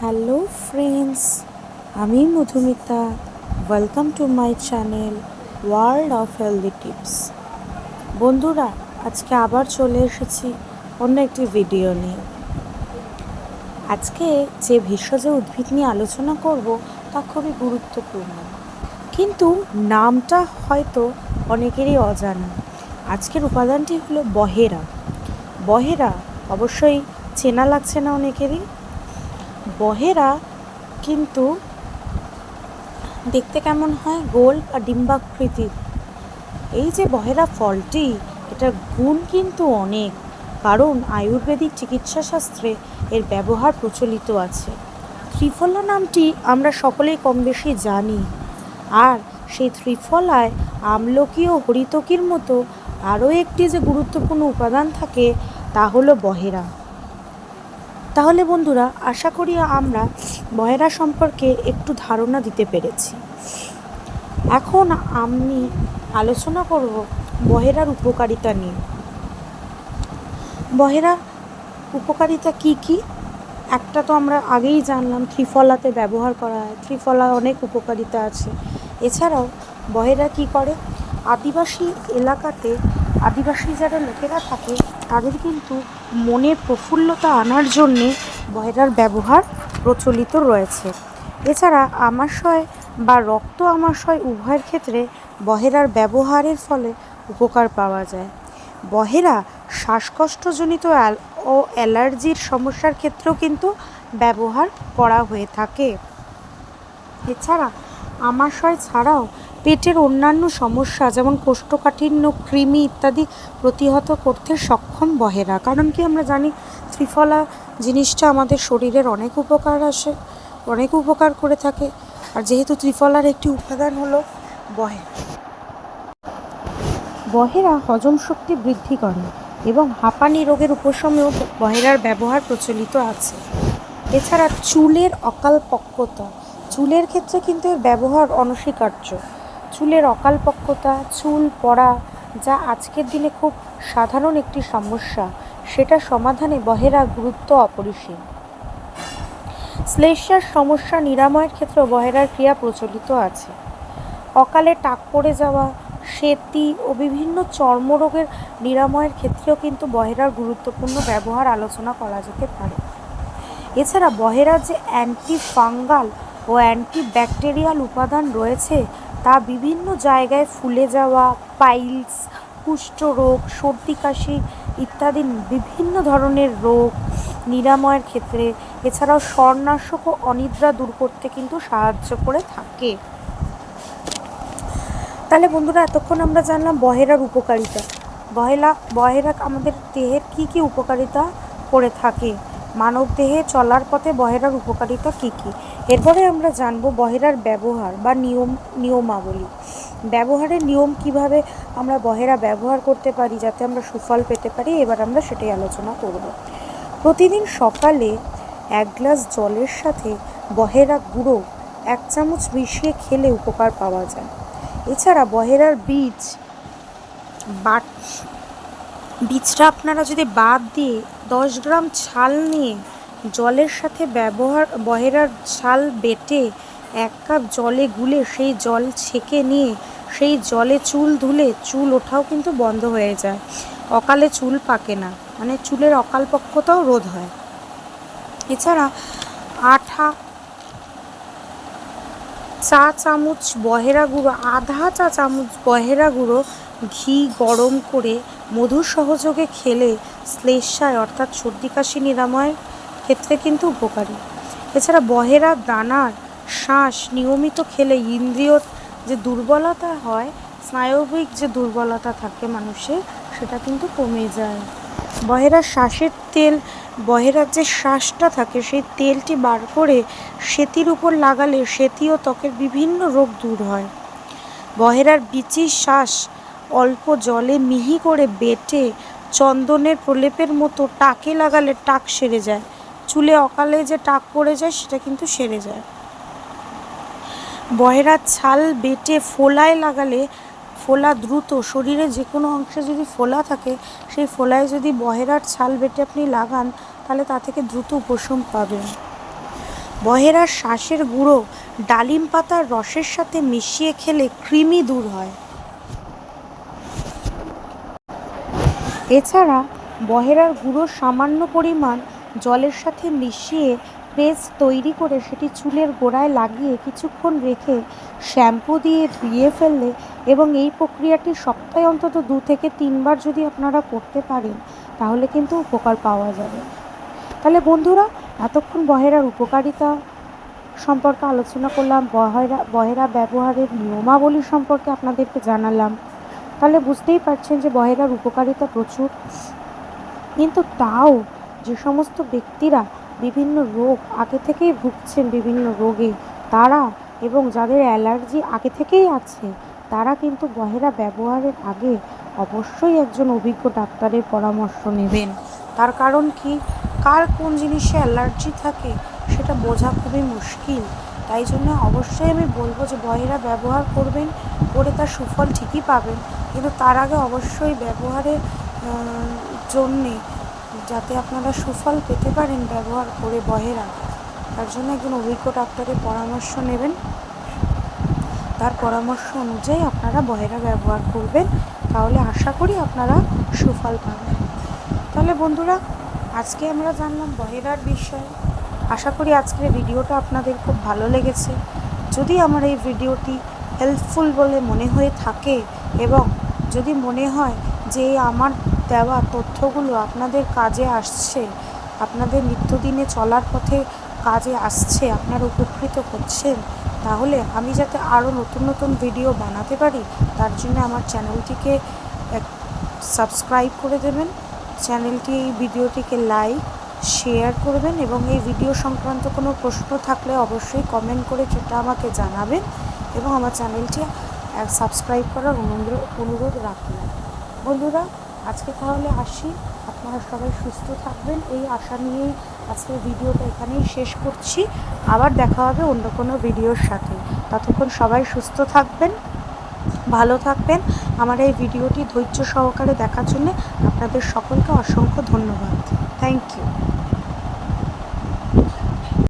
Hello friends আমি Madhumita. Welcome to my channel world of healthy tips বন্ধুরা, আজকে আবার চলে এসেছি অন্য একটি ভিডিও নিয়ে। আজকে যে ভেষজ উদ্ভিদ নিয়ে আলোচনা করব, তা খুবই গুরুত্বপূর্ণ। কিন্তু নামটা হয়তো অনেকেরই অজানা। আজকের উপাদানটি হলো বহেরা। বহেরা অবশ্যই চেনা লাগছে না অনেকেরই বহেরা, কিন্তু দেখতে কেমন হয় গোল বা ডিম্বাকৃতির? এই যে বহেরা ফলটি, এটার গুণ কিন্তু অনেক, কারণ আয়ুর্বেদিক চিকিৎসা শাস্ত্রে এর ব্যবহার প্রচলিত আছে। ত্রিফলা নামটি আমরা সকলেই কম বেশি জানি, আর সেই ত্রিফলায় আমলকি ও হরিতকির মতো আরও একটি যে গুরুত্বপূর্ণ উপাদান থাকে, তা হলো বহেরা। তাহলে বন্ধুরা, আশা করি আমরা বহেরা সম্পর্কে একটু ধারণা দিতে পেরেছি। এখন আমি আলোচনা করব বহেরার উপকারিতা নিয়ে। বহেরা, উপকারিতা কি কি? একটা তো আমরা আগেই জানলাম, ত্রিফলাতে ব্যবহার করা হয়। ত্রিফলা অনেক উপকারিতা আছে। এছাড়াও বহেরা কি করে? আদিবাসী এলাকাতে আদিবাসী যারা লোকেরা থাকে তাদের কিন্তু মনের প্রফুল্লতা আনার জন্যে বহেরার ব্যবহার প্রচলিত রয়েছে। এছাড়া আমাশয় বা রক্ত আমাশয় উভয়ের ক্ষেত্রে বহেরার ব্যবহারের ফলে উপকার পাওয়া যায়। বহেরা শ্বাসকষ্টজনিত ও অ্যালার্জির সমস্যার ক্ষেত্রেও কিন্তু ব্যবহার করা হয়ে থাকে। এছাড়া আমাশয় ছাড়াও পেটের অন্যান্য সমস্যা, যেমন কোষ্ঠকাঠিন্য, কৃমি ইত্যাদি প্রতিহত করতে সক্ষম বহেরা। কারণ কি আমরা জানি, ত্রিফলা জিনিসটা আমাদের শরীরের অনেক উপকার আসে, অনেক উপকার করে থাকে। আর যেহেতু ত্রিফলার একটি উপাদান হলো বহেরা বহেরা হজম শক্তি বৃদ্ধি করে এবং হাঁপানি রোগের উপশমেও বহেরার ব্যবহার প্রচলিত আছে। এছাড়া চুলের অকাল পক্কতা চুলের ক্ষেত্রে কিন্তু এর ব্যবহার অনস্বীকার্য। চুলের অকালপক্কতা, চুল পড়া, যা আজকের দিনে খুব সাধারণ একটি সমস্যা, সেটা সমাধানে বহেরা গুরুত্ব অপরিসীম। শ্লেষ্মার সমস্যা নিরাময়ের ক্ষেত্রে বহেরার ক্রিয়া প্রচলিত আছে। অকালে টাক পড়ে যাওয়া, সেতি ও বিভিন্ন চর্মরোগের নিরাময়ের ক্ষেত্রেও কিন্তু বহেরার গুরুত্বপূর্ণ ব্যবহার আলোচনা করা যেতে পারে। এছাড়া বহেরার যে অ্যান্টি ফাঙ্গাল ও অ্যান্টি ব্যাকটেরিয়াল উপাদান রয়েছে তা বিভিন্ন জায়গায় ফুলে যাওয়া, পাইলস, কুষ্ঠরোগ, সর্দি, কাশি ইত্যাদি বিভিন্ন ধরনের রোগ নিরাময়ের ক্ষেত্রে। এছাড়াও স্বর্ণাশক ও অনিদ্রা দূর করতে কিন্তু সাহায্য করে থাকে। তাহলে বন্ধুরা, এতক্ষণ আমরা জানলাম বহেরার উপকারিতা। বহেলা, বহেরা আমাদের দেহের কি কি উপকারিতা করে থাকে? মানব দেহে চলার পথে বহেরার উপকারিতা কী কী? এরপরে আমরা জানব বহেরার ব্যবহার বা নিয়ম, নিয়মাবলী। ব্যবহারের নিয়ম কীভাবে আমরা বহেরা ব্যবহার করতে পারি যাতে আমরা সুফল পেতে পারি, এবার আমরা সেটাই আলোচনা করব। প্রতিদিন সকালে এক গ্লাস জলের সাথে বহেরা গুঁড়ো এক চামচ মিশিয়ে খেলে উপকার পাওয়া যায়। এছাড়া বহেরার বীজ, বাট, বীজটা আপনারা যদি বাদ দিয়ে দশ গ্রাম ছাল নিয়ে জলের সাথে ব্যবহার, বহেরার ছাল বেটে এক কাপ জলে গুলে সেই জল ছেঁকে নিয়ে সেই জলে চুল ধুলে চুল ওঠাও কিন্তু বন্ধ হয়ে যায়। অকালে চুল পাকে না মানে চুলের অকালপক্কতাও রোধ হয়। এছাড়া আঠা, চা চামচ বহেরা গুঁড়ো, আধা চা চামচ বহেরা গুঁড়ো ঘি গরম করে মধুর সহযোগে খেলে শ্লেষায় অর্থাৎ সর্দি কাশি নিরাময়ের ক্ষেত্রে কিন্তু উপকারী। এছাড়া বহেরা, দানার শ্বাস নিয়মিত খেলে ইন্দ্রিয়র যে দুর্বলতা হয়, স্নায়বিক যে দুর্বলতা থাকে মানুষের, সেটা কিন্তু কমে যায়। বহেরার শ্বাসের তেল বহেরার যে শ্বাসটা থাকে, সেই তেলটি বার করে সেতির উপর লাগালে সেতি ও ত্বকের বিভিন্ন রোগ দূর হয়। বহেরার বিচির শ্বাস অল্প জলে মিহি করে বেটে চন্দনের প্রলেপের মতো টাকে লাগালে টাক সেরে যায়। চুলে অকালে যে টাক পড়ে যায়, সেটা কিন্তু সেরে যায়। বহেরার ছাল বেটে ফোলায় লাগালে ফোলা দ্রুত। শরীরে যে কোনো অংশে যদি ফোলা থাকে, সেই ফোলায় যদি বহেরার ছাল বেটে আপনি লাগান, তাহলে তা থেকে দ্রুত উপশম পাবেন। বহেরার শ্বাসের গুঁড়ো ডালিম পাতার রসের সাথে মিশিয়ে খেলে কৃমি দূর হয়। এছাড়া বহেরার গুঁড়ো সামান্য পরিমাণ জলের সাথে মিশিয়ে পেস্ট তৈরি করে সেটি চুলের গোড়ায় লাগিয়ে কিছুক্ষণ রেখে শ্যাম্পু দিয়ে ধুয়ে ফেললে এবং এই প্রক্রিয়াটি সপ্তাহে অন্তত দু থেকে তিনবার যদি আপনারা করতে পারেন, তাহলে কিন্তু উপকার পাওয়া যাবে। তাহলে বন্ধুরা, এতক্ষণ বহেরার উপকারিতা সম্পর্কে আলোচনা করলাম, বহেরা বহেরা ব্যবহারের নিয়মাবলী সম্পর্কে আপনাদেরকে জানালাম। তাহলে বুঝতেই পারছেন যে বহেরার উপকারিতা প্রচুর। কিন্তু তাও যে সমস্ত ব্যক্তিরা বিভিন্ন রোগ আগে থেকেই ভুগছেন, বিভিন্ন রোগে, তারা এবং যাদের অ্যালার্জি আগে থেকেই আছে, তারা কিন্তু বহেরা ব্যবহারের আগে অবশ্যই একজন অভিজ্ঞ ডাক্তারের পরামর্শ নেবেন। তার কারণ কি? কার কোন জিনিসে অ্যালার্জি থাকে সেটা বোঝা খুবই মুশকিল। তাই জন্য অবশ্যই আমি বলব যে বহেরা ব্যবহার করবেন, করে তার সুফল ঠিকই পাবেন। কিন্তু তার আগে অবশ্যই ব্যবহারের জন্যে যাতে আপনারা সুফল পেতে পারেন ব্যবহার করে বহেরা তার জন্য একজন অভিজ্ঞ ডাক্তারের পরামর্শ নেবেন। তার পরামর্শ অনুযায়ী আপনারা বহেরা ব্যবহার করবেন। তাহলে আশা করি আপনারা সুফল পাবেন। তাহলে বন্ধুরা, আজকে আমরা জানলাম বহেরার বিষয়ে। আশা করি আজকের ভিডিওটা আপনাদের খুব ভালো লেগেছে। যদি আমার এই ভিডিওটি হেল্পফুল বলে মনে হয়ে থাকে এবং যদি মনে হয় যে আমার দেওয়া তথ্যগুলো আপনাদের কাজে আসছে, আপনাদের নিত্যদিনে চলার পথে কাজে আসছে, আপনারা উপকৃত হচ্ছেন, তাহলে আমি যাতে আরও নতুন নতুন ভিডিও বানাতে পারি, তার জন্য আমার চ্যানেলটিকে সাবস্ক্রাইব করে দেবেন, চ্যানেলটি, এই ভিডিওটিকে লাইক, শেয়ার করবেন এবং এই ভিডিও সংক্রান্ত কোনো প্রশ্ন থাকলে অবশ্যই কমেন্ট করে সেটা আমাকে জানাবেন এবং আমার চ্যানেলটি সাবস্ক্রাইব করার অনুরোধ অনুরোধ রাখলাম। বন্ধুরা আজকে তাহলে আসি। আপনারা সবাই সুস্থ থাকবেন। এই আশা নিয়েই আজকের ভিডিওটা এখানেই শেষ করছি। আবার দেখা হবে অন্য কোনো ভিডিওর সাথে। ততক্ষণ সবাই সুস্থ থাকবেন, ভালো থাকবেন। আমার এই ভিডিওটি ধৈর্য সহকারে দেখার জন্যে আপনাদের সকলকে অসংখ্য ধন্যবাদ। Thank you